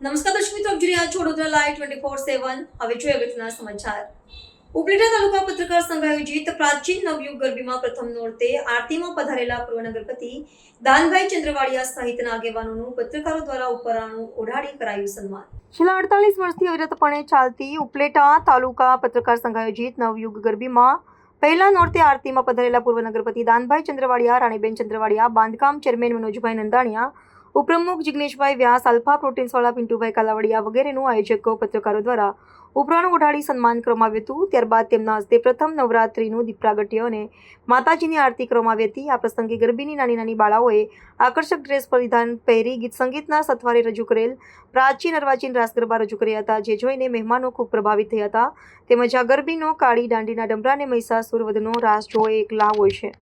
જોઈ રહ્યા છો Vadodara live twenty four seven હવે જોઈએ અગત્યના સમાચાર. ઉપલેટા તાલુકા પત્રકાર સંઘ આયોજિત પ્રાચીન નવયુગ ગરબીમાં પ્રથમ નોરતે આરતીમાં પધારેલા પૂર્વ નગરપતિ દાનભાઈ ચંદ્રવાડિયા સહિતના આગેવાનોનું પત્રકારો દ્વારા ઉપરાણું ઓઢાડી કરાયું સન્માન. છેલ્લા અડતાલીસ વર્ષથી અવિરતપણે ચાલતી ઉપલેટા તાલુકા પત્રકાર સંઘ આયોજિત નવયુગ ગરબીમાં પહેલા નોરતે આરતીમાં પધારેલા પૂર્વ નગરપતિ દાનભાઈ ચંદ્રવાડિયા, રાણીબેન ચંદ્રવાડિયા, બાંધકામ ચેરમેન મનોજભાઈ નંદાણીયા ઉપપ્રમુખ જિગ્નેશભાઈ વ્યાસ અલ્ફા પ્રોટીન્સવાળા પિન્ટુભાઈ કાલાવડિયા વગેરેનું આયોજકો પત્રકારો દ્વારા ઉપરાણ ઉઠાડી સન્માન કરવામાં આવ્યું હતું. ત્યારબાદ તેમના હસ્તે પ્રથમ નવરાત્રિનું દીપરાગટ્ય અને માતાજીની આરતી કરવામાં આવી હતી. આ પ્રસંગે ગરબીની નાની નાની બાળાઓએ આકર્ષક ડ્રેસ પરિધાન પહેરી ગીત સંગીતના સથવારે રજૂ કરેલ પ્રાચીન અર્વાચીન રાસ ગરબા રજૂ કર્યા હતા, જે જોઈને મહેમાનો ખૂબ પ્રભાવિત થયા હતા. તેમજ આ ગરબીનો કાળી દાંડીના ડમરા અને મહિષાસુર વધનો રાસ જોવો એક હોય છે.